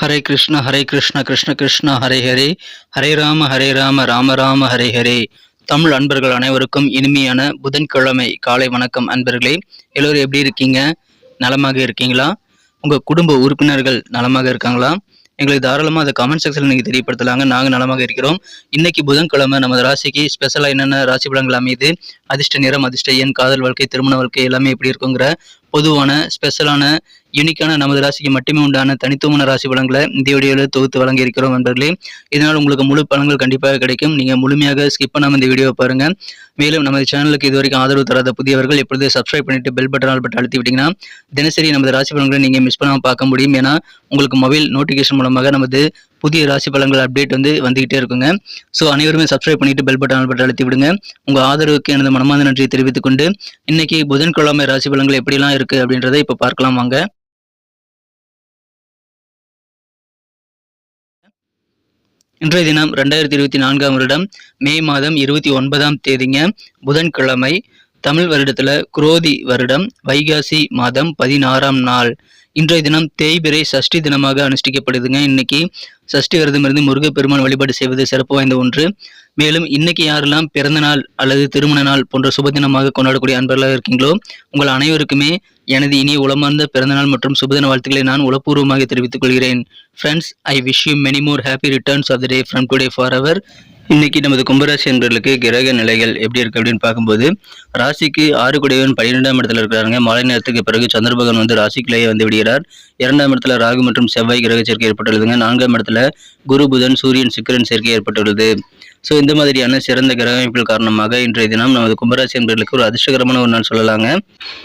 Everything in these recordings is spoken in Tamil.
ஹரே கிருஷ்ண ஹரே கிருஷ்ண கிருஷ்ண கிருஷ்ண ஹரே ஹரே. ஹரே ராம ஹரே ராம ராம ராம ஹரே ஹரே. தமிழ் அன்பர்கள் அனைவருக்கும் இனிமையான புதன்கிழமை காலை வணக்கம் அன்பர்களே. எல்லோரும் எப்படி இருக்கீங்க? நலமாக இருக்கீங்களா? உங்கள் குடும்ப உறுப்பினர்கள் நலமாக இருக்காங்களா? எங்களுக்கு தாராளமாக அதை கமெண்ட் செக்ஷனில் நீங்கள் தெரியப்படுத்தலாங்க. நாங்கள் நலமாக இருக்கிறோம். இன்னைக்கு புதன்கிழமை நமது ராசிக்கு ஸ்பெஷலாக என்னென்ன ராசி பலன்கள் அமையுது? அதிர்ஷ்ட நிறம் அதிர்ஷ்ட எண் காதல் வாழ்க்கை திருமண வாழ்க்கை எல்லாமே எப்படி இருக்குங்கிற பொதுவான ஸ்பெஷலான யூனிக்கான நமது ராசிக்கு மட்டுமே உண்டான தனித்துவமான ராசி பலன்களை இந்த வீடியோவில் தொகுத்து வழங்கி இருக்கிறோம் நண்பர்களே. இதனால் உங்களுக்கு முழு பலன்கள் கண்டிப்பாக கிடைக்கும். நீங்கள் முழுமையாக ஸ்கிப் பண்ணாமல் இந்த வீடியோவை பாருங்க. மேலும் நமது சேனலுக்கு இதுவரைக்கும் ஆதரவு தராத புதியவர்கள் எப்பொழுது சப்ஸ்கிரைப் பண்ணிட்டு பெல் பட்டன் ஆல் பட்டன் அழுத்தி விட்டீங்கன்னா தினசரி நமது ராசி பலன்களை நீங்கள் மிஸ் பண்ணாமல் பார்க்க முடியும். ஏன்னா உங்களுக்கு மொபைல் நோட்டிஃபிகேஷன் மூலமாக நமது புதிய ராசி பலன்கள் அப்டேட் வந்து வந்துகிட்டே இருக்குங்க. ஸோ அனைவருமே சப்ஸ்கிரைப் பண்ணிட்டு பெல் பட்டன் பட்டன் அழுத்தி விடுங்க. உங்கள் ஆதரவுக்கு எனது மனமார்ந்த நன்றியை தெரிவித்துக் கொண்டு இன்னைக்கு புதன்கிழமை ராசி பலன்கள் எப்படிலாம் இருக்கு அப்படின்றத இப்போ பார்க்கலாம் வாங்க. இன்றைய தினம் ரெண்டாயிரத்தி இருபத்தி நான்காம் வருடம் மே மாதம் இருபத்தி ஒன்பதாம் தேதிங்க. புதன்கிழமை தமிழ் வருடத்துல குரோதி வருடம் வைகாசி மாதம் பதினாறாம் நாள். இன்றைய தினம் தேய்பிரை சஷ்டி தினமாக அனுஷ்டிக்கப்படுதுங்க. இன்னைக்கு சஷ்டி விரதம் இருந்து முருகப்பெருமான் வழிபாடு செய்வது சிறப்பு வாய்ந்த ஒன்று. மேலும் இன்னைக்கு யாரெல்லாம் பிறந்த நாள் அல்லது திருமண நாள் போன்ற சுப தினமாக கொண்டாடக்கூடிய அன்பர்களாக இருக்கீங்களோ உங்கள் அனைவருக்குமே எனது இனிய உளமார்ந்த பிறந்தநாள் மற்றும் சுபதின வாழ்த்துக்களை நான் உளப்பூர்வமாக தெரிவித்துக் கொள்கிறேன். Friends I wish you many more happy returns of the day from today for our இன்னைக்கு நமது கும்பராசி என்பர்களுக்கு கிரக நிலைகள் எப்படி இருக்கு அப்படின்னு பார்க்கும்போது ராசிக்கு ஆறு குடையவன் பன்னிரெண்டாம் இடத்துல இருக்கிறாங்க மாலை நேரத்துக்கு பிறகு சந்திரபகவான் வந்து ராசிக்குள்ளேயே வந்து விடுகிறார். இரண்டாம் இடத்துல ராகு மற்றும் செவ்வாய் கிரக சேர்க்கை ஏற்பட்டுள்ளதுங்க. நான்காம் இடத்துல குரு புதன் சூரியன் சுக்கிரன் சேர்க்கை ஏற்பட்டுள்ளது. ஸோ இந்த மாதிரியான சிறந்த கிரக அமைப்புகள் காரணமாக இன்றைய தினம் நமது கும்பராசி என்பர்களுக்கு ஒரு அதிர்ஷ்டகரமான ஒரு நாள் சொல்லலாங்க.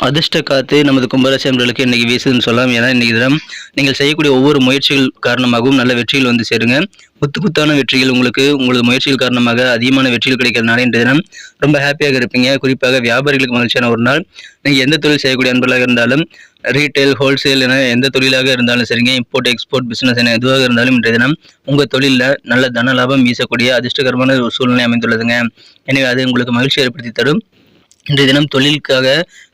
அதிர்ஷ்ட காத்து நமது கும்பராசி என்பர்களுக்கு இன்னைக்கு வீசுதுன்னு சொல்லலாம். ஏன்னா இன்னைக்கு தினம் நீங்கள் செய்யக்கூடிய ஒவ்வொரு முயற்சிகள் காரணமாகவும் நல்ல வெற்றிகள் வந்து சேருங்க. குத்து குத்தான வெற்றிகள் உங்களுக்கு உங்களது முயற்சிகள் காரணமாக அதிகமான வெற்றிகள் கிடைக்கிறதுனால இன்றைய தினம் ரொம்ப ஹாப்பியாக இருப்பீங்க. குறிப்பாக வியாபாரிகளுக்கு மகிழ்ச்சியான ஒரு நாள். நீங்கள் எந்த தொழில் செய்யக்கூடிய அன்பர்களாக இருந்தாலும் ரீட்டைல் ஹோல்சேல் என எந்த தொழிலாக இருந்தாலும் சரிங்க இம்போர்ட் எக்ஸ்போர்ட் பிஸ்னஸ் என எதுவாக இருந்தாலும் இன்றைய தினம் உங்கள் தொழிலில் நல்ல தன லாபம் வீசக்கூடிய அதிர்ஷ்டகரமான ஒரு சூழ்நிலை அமைந்துள்ளதுங்க. எனவே அது உங்களுக்கு மகிழ்ச்சி ஏற்படுத்தி தரும். இன்றைய தினம் தொழிலுக்காக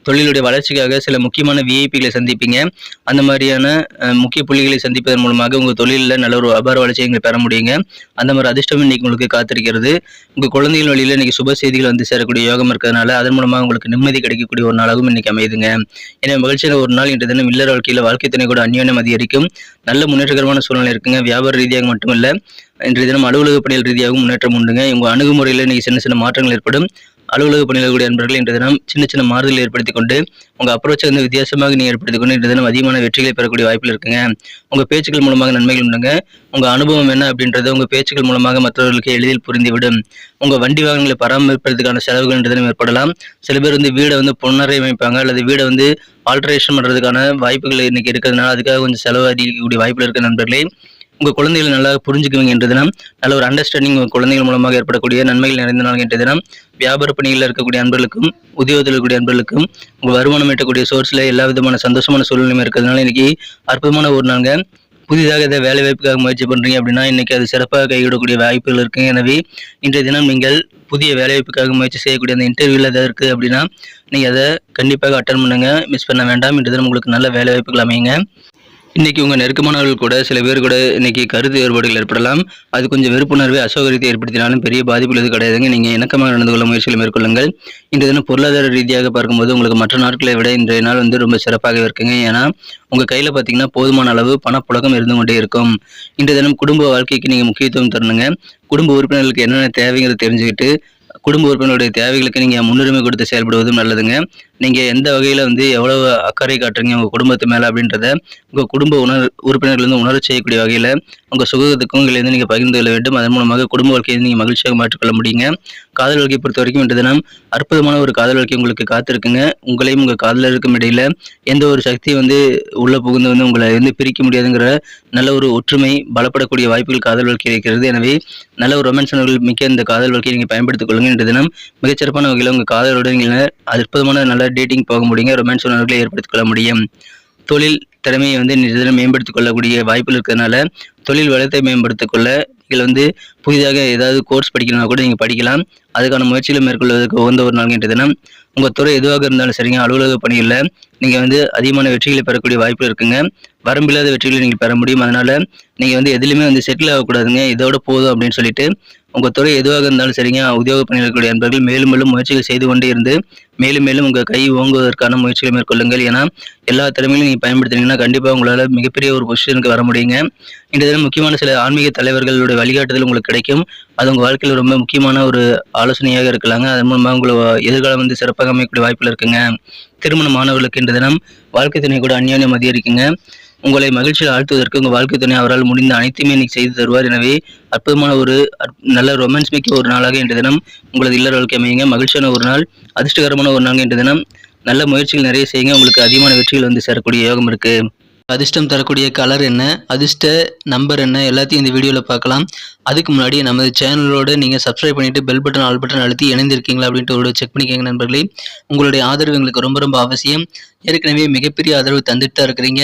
தொழிலுடைய வளர்ச்சிக்காக சில முக்கியமான விஐபிகளை சந்திப்பீங்க. அந்த மாதிரியான முக்கிய புள்ளிகளை சந்திப்பதன் மூலமாக உங்கள் தொழிலில் நல்ல ஒரு அபார வளர்ச்சியை நீங்கள் பெற முடியுங்க. அந்த மாதிரி அதிர்ஷ்டம் இன்னைக்கு உங்களுக்கு காத்திருக்கிறது. உங்கள் குழந்தைகள் வழியில் இன்னைக்கு சுப செய்திகள் வந்து சேரக்கூடிய யோகம் இருக்கிறதுனால அதன் மூலமாக உங்களுக்கு நிம்மதி கிடைக்கக்கூடிய ஒரு நாளாகவும் இன்னைக்கு அமையுதுங்க. எனவே மகிழ்ச்சியான ஒரு நாள் இன்றைய தினம். இல்லற வாழ்க்கையில் வாழ்க்கை துணை கூட அந்யோன்யம் அதிகரிக்கும். நல்ல முன்னேற்றகரமான சூழ்நிலை இருக்குங்க. வியாபார ரீதியாக மட்டுமல்ல இன்றைய தினம் அலுவலக பணிகள் ரீதியாகவும் முன்னேற்றம் உண்டுங்க. உங்கள் அணுகுமுறையில் இன்னைக்கு சின்ன சின்ன மாற்றங்கள் ஏற்படும். அலுவலக பணியில் கூடிய அன்பர்கள் இன்றைய தினம் சின்ன சின்ன மாறுதல் ஏற்படுத்தி கொண்டு உங்கள் அப்ரோச்சை வந்து வித்தியாசமாக நீங்கள் ஏற்படுத்தி கொண்டு இன்றைய தினம் அதிகமான வெற்றிகளை பெறக்கூடிய வாய்ப்பில் இருக்குங்க. உங்கள் பேச்சுக்கள் மூலமாக நன்மைகள் உண்டுங்க. உங்கள் அனுபவம் என்ன அப்படின்றது உங்கள் பேச்சுக்கள் மூலமாக மற்றவர்களுக்கு எளிதில் புரிந்துவிடும். உங்கள் வண்டி வாகனங்களை பராமரிப்பதற்கான செலவுகள் இன்றைய தினம் ஏற்படலாம். சில பேர் வந்து வீடை வந்து புனரமைப்பாங்க அல்லது வீடை வந்து ஆல்ட்ரேஷன் பண்ணுறதுக்கான வாய்ப்புகள் இன்றைக்கி இருக்கிறதுனால அதுக்காக கொஞ்சம் செலவு அதிகரிக்கக்கூடிய வாய்ப்பில் இருக்க நண்பர்களே. உங்கள் குழந்தைகள் நல்லா புரிஞ்சுக்குவீங்க என்ற தினம் நல்ல ஒரு அண்டர்ஸ்டாண்டிங் உங்கள் குழந்தைகள் மூலமாக ஏற்படக்கூடிய நன்மைகள் நிறைந்த நாள் என்ற தினம் வியாபார பணிகளில் இருக்கக்கூடிய அன்பர்களுக்கும் உத்தியோகத்தில் இருக்கக்கூடிய அன்பர்களுக்கும் உங்கள் வருமானம் ஈட்டக்கூடிய சோர்ஸில் எல்லா விதமான சந்தோஷமான சூழ்நிலையும் இருக்கிறதுனால இன்றைக்கி அற்புதமான ஒரு நாளுங்க. புதிதாக இதை வேலை வாய்ப்புக்காக முயற்சி பண்ணுறீங்க அப்படின்னா இன்றைக்கி அது சிறப்பாக கைவிடக்கூடிய வாய்ப்புகள் இருக்குது எனவே இன்றைய தினம் நீங்கள் புதிய வேலைவாய்ப்புக்காக முயற்சி செய்யக்கூடிய அந்த இன்டர்வியூவில் எதாவது இருக்குது அப்படின்னா நீங்கள் அதை கண்டிப்பாக அட்டன் பண்ணுங்கள் மிஸ் பண்ண வேண்டாம். இன்றைய தினம் உங்களுக்கு நல்ல வேலை வாய்ப்புகள் அமையுங்க. இன்னைக்கு உங்கள் நெருக்கமானவர்கள் கூட சில பேர் கூட இன்னைக்கு கருத்து வேறுபாடுகள் ஏற்படலாம். அது கொஞ்சம் வெறுப்புணர்வை அசௌகரியத்தை ஏற்படுத்தினாலும் பெரிய பாதிப்பு எதுவும் கிடையாதுங்க. நீங்கள் இணக்கமாக நடந்து கொள்ள முயற்சிகளை மேற்கொள்ளுங்கள். இந்த தினம் பொருளாதார ரீதியாக பார்க்கும்போது உங்களுக்கு மற்ற நாட்களை விட இன்றைய நாள் வந்து ரொம்ப சிறப்பாக இருக்குங்க. ஏன்னா உங்கள் கையில் பார்த்தீங்கன்னா போதுமான அளவு பணப்புழக்கம் இருந்து கொண்டே இருக்கும். இன்றைய தினம் குடும்ப வாழ்க்கைக்கு நீங்கள் முக்கியத்துவம் தரணுங்க. குடும்ப உறுப்பினர்களுக்கு என்னென்ன தேவைங்கிறத தெரிஞ்சுக்கிட்டு குடும்ப உறுப்பினருடைய தேவைகளுக்கு நீங்கள் முன்னுரிமை கொடுத்து செயல்படுவதும் நல்லதுங்க. நீங்கள் எந்த வகையில் வந்து எவ்வளவு அக்கறை காட்டுறீங்க உங்கள் குடும்பத்து மேலே அப்படின்றத உங்கள் குடும்ப உணர் உறுப்பினர்கள் வந்து செய்யக்கூடிய வகையில் உங்கள் சுகத்துக்கும் இதிலிருந்து நீங்கள் பகிர்ந்து கொள்ள வேண்டும். அதன் மூலமாக குடும்ப வாழ்க்கையை நீங்கள் மகிழ்ச்சியாக மாற்றிக்கொள்ள முடியுங்க. காதல் வாழ்க்கையை பொறுத்த வரைக்கும் இன்று தினம் அற்புதமான ஒரு காதல் வாழ்க்கை உங்களுக்கு காத்திருக்குங்க. உங்களையும் உங்கள் காதலருக்கும் இடையில் எந்த ஒரு சக்தி வந்து உள்ளே புகுந்து வந்து உங்களை வந்து பிரிக்க முடியாதுங்கிற நல்ல ஒரு ஒற்றுமை பலப்படக்கூடிய வாய்ப்புகள் காதல் வாழ்க்கை இருக்கிறது எனவே நல்ல ஒரு ரொமான்ஸ் மிக்க இந்த காதல் வாழ்க்கையை நீங்கள் பயன்படுத்திக் கொள்ளுங்க. இன்று தினம் மிகச்சிறப்பான வகையில் உங்கள் காதலோட நீங்கள் அற்புதமான நல்ல டேட்டிங் போக முடியுங்க ரொமான்ஸ் உணர்வுகளை ஏற்படுத்திக் கொள்ள முடியும். தொழில் திறமையை வந்து இன்றைய மேம்படுத்திக் கொள்ளக்கூடிய வாய்ப்புகள் இருக்கிறதுனால தொழில் வளத்தை மேம்படுத்திக் கொள்ள நீங்கள் வந்து புதிதாக ஏதாவது கோர்ஸ் படிக்கணும்னா கூட நீங்கள் படிக்கலாம். அதுக்கான முயற்சிகளை மேற்கொள்வதற்கு உகந்த ஒரு நாள் இன்றைய தினம். உங்கள் துறை எதுவாக இருந்தாலும் சரிங்க அலுவலக பணியில் நீங்கள் வந்து அதிகமான வெற்றிகளை பெறக்கூடிய வாய்ப்பு இருக்குங்க. வரம்பில்லாத வெற்றிகளை நீங்கள் பெற முடியும். அதனால் நீங்கள் வந்து எதுலையுமே வந்து செட்டில் ஆகக்கூடாதுங்க. இதோட போதும் அப்படின்னு சொல்லிட்டு உங்கள் துறை எதுவாக இருந்தாலும் சரிங்க உத்தியோக பணியில் இருக்கக்கூடிய மேலும் மேலும் முயற்சிகள் செய்து கொண்டே இருந்து மேலும் மேலும் உங்கள் கை ஓங்குவதற்கான முயற்சிகளை மேற்கொள்ளுங்கள். ஏன்னா எல்லா திறமையிலும் நீங்கள் பயன்படுத்தினீங்கன்னா கண்டிப்பாக உங்களால் மிகப்பெரிய ஒரு பொசிஷனுக்கு வர முடியுங்க. இந்த தினம் முக்கியமான சில ஆன்மீக தலைவர்களுடைய வழிகாட்டுதல் உங்களுக்கு கிடைக்கும். அது உங்கள் வாழ்க்கையில் ரொம்ப முக்கியமான ஒரு ஆலோசனையாக இருக்கலாங்க. அதன் மூலமாக உங்களை எதிர்காலம் வந்து சிறப்பாக அமைக்கக்கூடிய வாய்ப்பில் இருக்குங்க. திருமண மாணவர்களுக்கு இன்று தினம் வாழ்க்கை துணை கூட அந்யோன்யம் அதிகரிக்குங்க. உங்களை மகிழ்ச்சியில் ஆழ்த்துவதற்கு உங்கள் வாழ்க்கை துணை அவரால் முடிந்த அனைத்தையுமே இன்னைக்கு செய்து தருவார். எனவே அற்புதமான ஒரு நல்ல ரொமான்ஸ் மிக்க ஒரு நாளாக இன்று தினம் உங்களது இல்லற வாழ்க்கை அமையுங்க. மகிழ்ச்சியான ஒரு நாள் அதிர்ஷ்டகரமான ஒரு நாள் இன்று தினம். நல்ல முயற்சிகள் நிறைய செய்யுங்க. உங்களுக்கு அதிகமான வெற்றிகள் வந்து சேரக்கூடிய யோகம் இருக்கு. அதிர்ஷ்டம் தரக்கூடிய கலர் என்ன? அதிர்ஷ்ட நம்பர் என்ன? எல்லாத்தையும் இந்த வீடியோவில் பார்க்கலாம். அதுக்கு முன்னாடி நமது சேனலோடு நீங்கள் சப்ஸ்கிரைப் பண்ணிட்டு பெல் பட்டன் ஆல் பட்டன் அழுத்தி இணைந்திருக்கீங்களா அப்படின்ட்டு ஒரு செக் பண்ணிக்கோங்க நண்பர்களே. உங்களுடைய ஆதரவு எங்களுக்கு ரொம்ப ரொம்ப அவசியம். ஏற்கனவே மிகப்பெரிய ஆதரவு தந்துட்டு தான் இருக்கிறீங்க.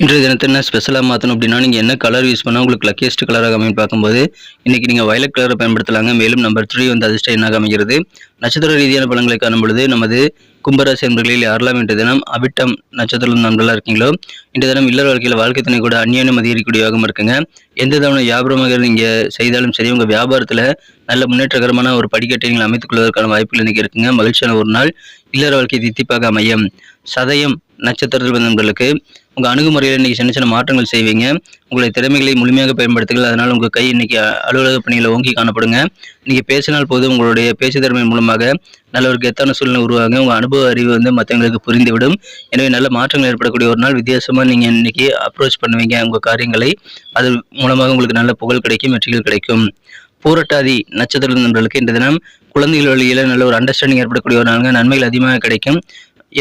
இன்றைய தினத்தை என்ன ஸ்பெஷலாக மாற்றணும் அப்படின்னா நீங்கள் என்ன கலர் யூஸ் பண்ணால் உங்களுக்கு லக்கியஸ்ட் கலராக அமையும் பார்க்கும்போது இன்றைக்கி நீங்கள் வயலட் கலரை பயன்படுத்தலாங்க. மேலும் நம்பர் த்ரீ வந்து அதிர்ஷ்ட எண்ணாக அமைகிறது? நட்சத்திர ரீதியான பலன்களை காணும் பொழுது நமது கும்பராசி என்பர்களில் யாரெல்லாம் இன்றைய தினம் அபிட்டம் நட்சத்திரம் நண்பர்களாக இருக்கீங்களோ இன்றைய தினம் இல்லற வாழ்க்கையில் வாழ்க்கை துணை கூட அந்யோன்யம் அதிகரிக்கக்கூடிய யோகம் இருக்குங்க. எந்த தவணை வியாபாரமாக நீங்கள் செய்தாலும் சரி உங்கள் வியாபாரத்தில் நல்ல முன்னேற்றகரமான ஒரு படிக்கட்டை நீங்கள் அமைத்துக் கொள்வதற்கான வாய்ப்புகள் இன்றைக்கி இருக்குங்க. மகிழ்ச்சியான ஒரு நாள் இல்லற வாழ்க்கை தித்திப்பாக அமையும். சதயம் நட்சத்திரத்தில் நண்பர்களுக்கு உங்கள் அணுகுமுறையில் இன்னைக்கு சின்ன சின்ன மாற்றங்கள் செய்வீங்க. உங்களுடைய திறமைகளை முழுமையாக பயன்படுத்துங்கள். அதனால் உங்கள் கை இன்னைக்கு அலுவலக பணியில் ஓங்கி காணப்படுங்க. இன்னைக்கு பேசினால் போதும். உங்களுடைய பேச்சு திறமை மூலமாக நல்ல ஒரு கெத்தான சூழ்நிலை உருவாங்க உங்கள் அனுபவ அறிவு வந்து மற்றவங்களுக்கு புரிந்துவிடும். எனவே நல்ல மாற்றங்கள் ஏற்படக்கூடிய ஒரு நாள் வித்தியாசமாக நீங்கள் இன்றைக்கி அப்ரோச் பண்ணுவீங்க. உங்கள் காரியங்களை. அது மூலமாக உங்களுக்கு நல்ல புகழ் கிடைக்கும் வெற்றிகள் கிடைக்கும். பூரட்டாதி நட்சத்திர நண்பர்களுக்கு இந்த தினம் குழந்தைகள் வழியில் நல்ல ஒரு அண்டர்ஸ்டாண்டிங் ஏற்படக்கூடிய ஒரு நாளுங்க. நன்மைகள் அதிகமாக கிடைக்கும்.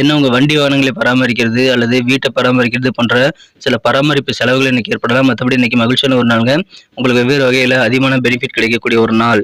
என்ன உங்கள் வண்டி வாகனங்களை பராமரிக்கிறது அல்லது வீட்டை பராமரிக்கிறது போன்ற சில பராமரிப்பு செலவுகள் இன்னைக்கு ஏற்படலாம். மற்றபடி இன்னைக்கு மகிழ்ச்சியான ஒரு நாளுங்க. உங்களுக்கு வெவ்வேறு வகையில் அதிகமான பெனிஃபிட் கிடைக்கக்கூடிய ஒரு நாள்.